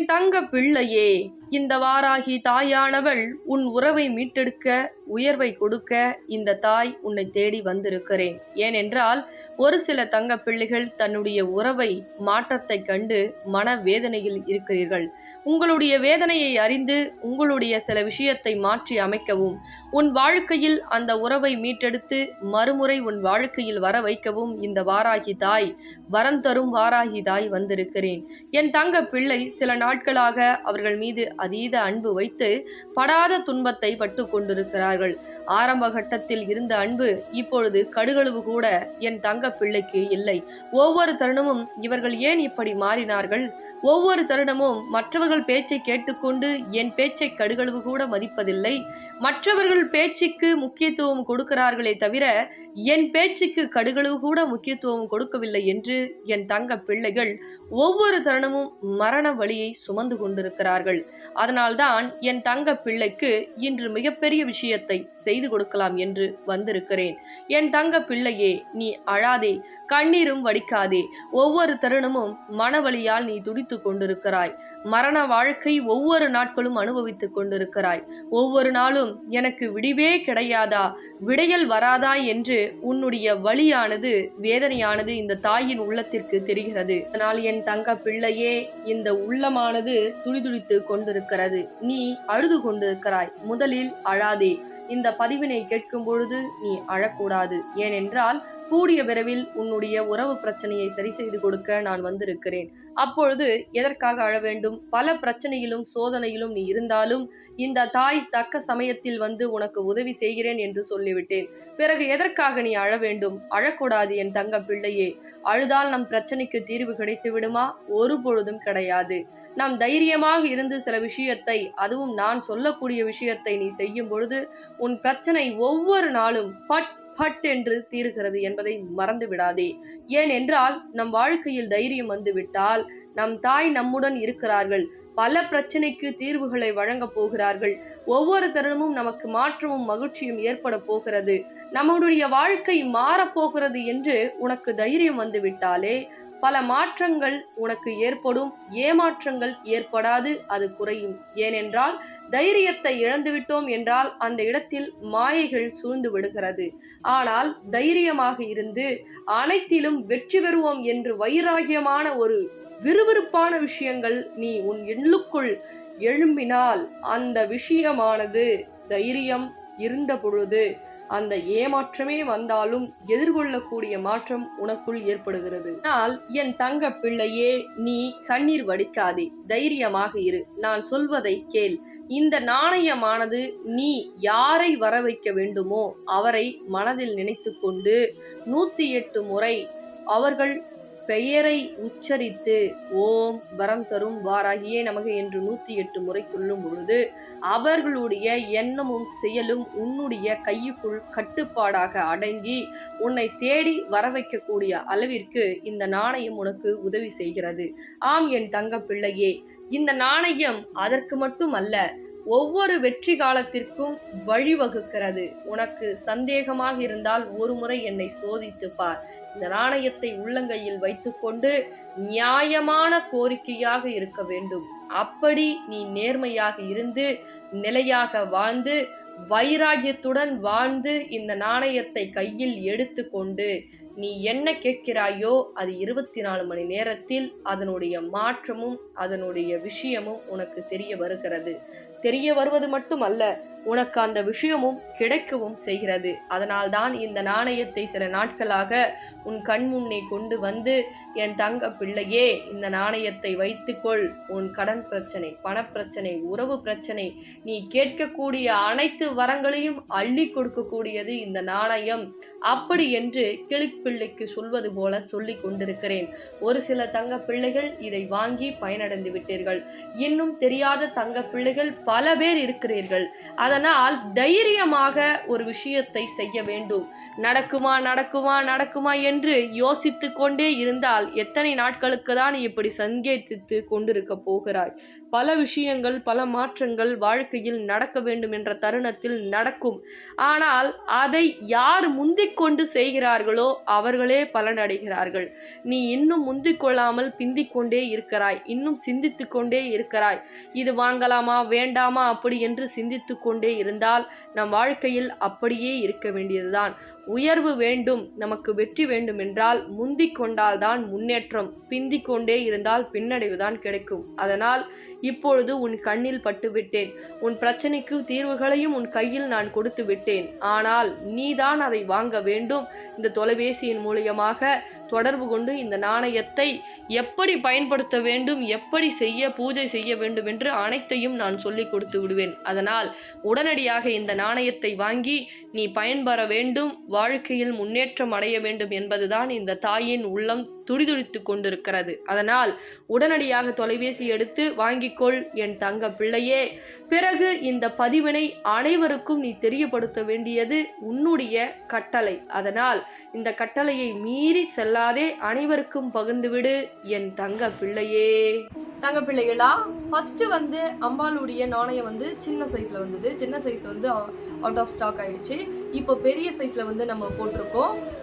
என் தங்க பிள்ளையே. இந்த வாராகி தாயானவள் உன் உறவை மீட்டெடுக்க உயர்வை கொடுக்க இந்த தாய் உன்னை தேடி வந்திருக்கிறேன். ஏனென்றால் ஒரு சில தங்க பிள்ளைகள் தன்னுடைய உறவை மாற்றத்தை கண்டு மன வேதனையில் இருக்கிறீர்கள். உங்களுடைய வேதனையை அறிந்து உங்களுடைய சில விஷயத்தை மாற்றி அமைக்கவும் உன் வாழ்க்கையில் அந்த உறவை மீட்டெடுத்து மறுமுறை உன் வாழ்க்கையில் வர வைக்கவும் இந்த வாராகி தாய் வரம் தரும் வாராகி தாய் வந்திருக்கிறேன். என் தங்க பிள்ளை சில நாட்களாக அவர்கள் மீது அதீத அன்பு வைத்து படாத துன்பத்தை பட்டு கொண்டிருக்கிறார்கள். ஆரம்ப கட்டத்தில் இருந்த அன்பு இப்பொழுது கடுகளவு கூட என் தங்க பிள்ளைக்கு இல்லை. ஒவ்வொரு தருணமும் இவர்கள் ஏன் இப்படி மாறினார்கள்? ஒவ்வொரு தருணமும் மற்றவர்கள் பேச்சை கேட்டுக்கொண்டு என் பேச்சை கடுகளவு கூட மதிப்பதில்லை. மற்றவர்கள் பேச்சுக்கு முக்கியத்துவம் கொடுக்கிறார்களே தவிர என் பேச்சுக்கு கடுகளவு கூட முக்கியத்துவம் கொடுக்கவில்லை என்று என் தங்க பிள்ளைகள் ஒவ்வொரு தருணமும் மரண வழியை சுமந்து கொண்டிருக்கிறார்கள். அதனால்தான் என் தங்க பிள்ளைக்கு இன்று மிகப்பெரிய விஷயத்தை செய்து கொடுக்கலாம் என்று வந்திருக்கிறேன். என் தங்க பிள்ளையே நீ அழாதே கண்ணீரும் வடிக்காதே. ஒவ்வொரு தருணமும் மனவழியால் நீ துடித்து கொண்டிருக்கிறாய். மரண வாழ்க்கை ஒவ்வொரு நாட்களும் அனுபவித்துக் கொண்டிருக்கிறாய். ஒவ்வொரு நாளும் எனக்கு விடிவே கிடையாதா? விடையல் வராதா என்று உன்னுடைய வழியானது வேதனையானது இந்த தாயின் உள்ளத்திற்கு தெரிகிறது. அதனால் என் தங்க பிள்ளையே இந்த உள்ளமானது துடிதுடித்து கொண்டிருக்கிறது. நீ அழுது கொண்டிருக்கிறாய். முதலில் அழாதே. இந்த பதிவினை கேட்கும் பொழுது நீ அழக்கூடாது. ஏனென்றால் கூடிய விரைவில் உன்னுடைய உறவு பிரச்சனையை சரி செய்து கொடுக்க நான் வந்திருக்கிறேன். அப்பொழுது எதற்காக அழ வேண்டும்? பல பிரச்சனையிலும் சோதனையிலும் நீ இருந்தாலும் இந்த தாய் தக்க சமயத்தில் வந்து உனக்கு உதவி செய்கிறேன் என்று சொல்லிவிட்டேன். பிறகு எதற்காக நீ அழ வேண்டும்? அழக்கூடாது என் தங்க பிள்ளையே. அழுதால் நம் பிரச்சனைக்கு தீர்வு கிடைத்து விடுமா? ஒரு பொழுதும் கிடையாது. நாம் தைரியமாக இருந்து சில விஷயத்தை அதுவும் நான் சொல்லக்கூடிய விஷயத்தை நீ செய்யும் பொழுது உன் பிரச்சனை ஒவ்வொரு நாளும் பட் பட் என்று தீருகிறது என்பதை மறந்து விடாதே. ஏனென்றால் நம் வாழ்க்கையில் தைரியம் வந்துவிட்டால் நம் தாய் நம்முடன் இருக்கிறார்கள். பல பிரச்சனைக்கு தீர்வுகளை வழங்கப் போகிறார்கள். ஒவ்வொரு தருணமும் நமக்கு மாற்றமும் மகிழ்ச்சியும் ஏற்பட போகிறது. நம்முடைய வாழ்க்கை மாறப்போகிறது என்று உனக்கு தைரியம் வந்துவிட்டாலே பல மாற்றங்கள் உனக்கு ஏற்படும். ஏமாற்றங்கள் ஏற்படாது அது குறையும். ஏனென்றால் தைரியத்தை இழந்துவிட்டோம் என்றால் அந்த இடத்தில் மாயைகள் சூழ்ந்து விடுகிறது. ஆனால் தைரியமாக இருந்து அனைத்திலும் வெற்றி பெறுவோம் என்று வைராகியமான ஒரு விறுவிறுப்பான விஷயங்கள் நீ உன் எண்ணுக்குள் எழும்பினால் அந்த விஷயமானது தைரியம் இருந்த பொழுது அந்த ஏமாற்றமே வந்தாலும் எதிர்கொள்ளக்கூடிய மாற்றம் உனக்குள் ஏற்படுகிறது. ஆனால் என் தங்க பிள்ளையே நீ கண்ணீர் வடிக்காதே. தைரியமாக இரு. நான் சொல்வதை கேள். இந்த நாணயமானது நீ யாரை வர வைக்க வேண்டுமோ அவரை மனதில் நினைத்து கொண்டு நூத்தி எட்டு முறை அவர்கள் பெயரை உச்சரித்து ஓம் வரம் தரும் வாராகியே நமக என்று நூத்தி எட்டு முறை சொல்லும் பொழுது அவர்களுடைய எண்ணமும் செயலும் உன்னுடைய கையுக்குள் கட்டுப்பாடாக அடங்கி உன்னை தேடி வர வைக்கக்கூடிய அளவிற்கு இந்த நாணயம் உனக்கு உதவி செய்கிறது. ஆம் என் தங்க பிள்ளையே இந்த நாணயம் அதற்கு மட்டும் அல்ல ஒவ்வொரு வெற்றி காலத்திற்கும் வழிவகுக்கிறது. உனக்கு சந்தேகமாக இருந்தால் ஒருமுறை என்னை சோதித்து பார். இந்த நாணயத்தை உள்ளங்கையில் வைத்துக்கொண்டு நியாயமான கோரிக்கையாக இருக்க வேண்டும். அப்படி நீ நேர்மையாக இருந்து நிலையாக வாழ்ந்து வைராகியத்துடன் வாழ்ந்து இந்த நாணயத்தை கையில் எடுத்துக்கொண்டு நீ என்ன கேட்கிறாயோ அது இருபத்தி நாலு மணி நேரத்தில் அதனுடைய மாற்றமும் அதனுடைய விஷயமும் உனக்கு தெரிய வருகிறது. தெரிய வருவது மட்டுமல்ல உனக்கு அந்த விஷயமும் கிடைக்கவும் செய்கிறது. அதனால்தான் இந்த நாணயத்தை சில நாட்களாக உன் கண் முன்னே கொண்டு வந்து என் தங்க பிள்ளையே இந்த நாணயத்தை வைத்துக்கொள். உன் கடன் பிரச்சனை பணப்பிரச்சனை உறவு பிரச்சனை நீ கேட்கக்கூடிய அனைத்து வரங்களையும் அள்ளி கொடுக்கக்கூடியது இந்த நாணயம். அப்படி என்று பிள்ளைக்கு சொல்வது போல சொல்லி கொண்டிருக்கிறேன். ஒரு சில தங்க பிள்ளைகள் இதை வாங்கி பயனடைந்து விட்டீர்கள். இன்னும் தெரியாத தங்க பிள்ளைகள் பல பேர் இருக்கிறீர்கள். அதனால் தைரியமாக ஒரு விஷயத்தை செய்ய வேண்டும். நடக்குமா நடக்குமா நடக்குமா என்று யோசித்து கொண்டே இருந்தால் எத்தனை நாட்களுக்கு தான் இப்படி சங்கேதித்து கொண்டிருக்க போகிறாய்? பல விஷயங்கள் பல மாற்றங்கள் வாழ்க்கையில் நடக்க வேண்டும் என்ற தருணத்தில் நடக்கும். ஆனால் அதை யார் முந்திக் கொண்டு செய்கிறார்களோ அவர்களே பலனடைகிறார்கள். நீ இன்னும் முந்திக் கொள்ளாமல் பிந்திக் கொண்டே இருக்கிறாய். இன்னும் சிந்தித்து கொண்டே இருக்கிறாய். இது வாங்கலாமா வேண்டாமா அப்படி என்று சிந்தித்து கொண்டே இருந்தால் நம் வாழ்க்கையில் அப்படியே இருக்க வேண்டியதுதான். உயர்வு வேண்டும் நமக்கு வெற்றி வேண்டும் என்றால் முந்திக் கொண்டால்தான் முன்னேற்றம் பிந்தி கொண்டே இருந்தால் பின்னடைவுதான் கிடைக்கும். அதனால் இப்பொழுது உன் கண்ணில் பட்டு விட்டேன் உன் பிரச்சனைக்கு தீர்வுகளையும் உன் கையில் நான் கொடுத்து விட்டேன் ஆனால் நீதான் அதை வாங்க வேண்டும். இந்த தொலைபேசியின் மூலியமாக தொடர்பு கொண்டு இந்த நாணயத்தை எப்படி பயன்படுத்த வேண்டும் எப்படி செய்ய பூஜை செய்ய வேண்டும் என்று அனைத்தையும் நான் சொல்லி கொடுத்து விடுவேன். அதனால் உடனடியாக இந்த நாணயத்தை வாங்கி நீ பயன்பெற வேண்டும் வாழ்க்கையில் முன்னேற்றம் அடைய வேண்டும் என்பதுதான் இந்த தாயின் உள்ளம் துடிதுடித்து கொண்டிருக்கிறது. அதனால் உடனடியாக தொலைபேசி எடுத்து வாங்கிக்கொள் என் தங்க பிள்ளையே. பிறகு இந்த பதிவினை அனைவருக்கும் நீ தெரியப்படுத்த வேண்டியது உன்னுடைய கட்டளை. அதனால் இந்த கட்டளையை மீறி செல்லாதே அனைவருக்கும் பகிர்ந்துவிடு என் தங்க பிள்ளையே. தங்க பிள்ளைகளா ஃபர்ஸ்ட் வந்து அம்பாளுடைய நாணயம் வந்து சின்ன சைஸ்ல வந்தது. சின்ன சைஸ் வந்து அவுட் ஆஃப் ஸ்டாக் ஆயிடுச்சு. இப்போ பெரிய சைஸ்ல வந்து நம்ம போட்டிருக்கோம்.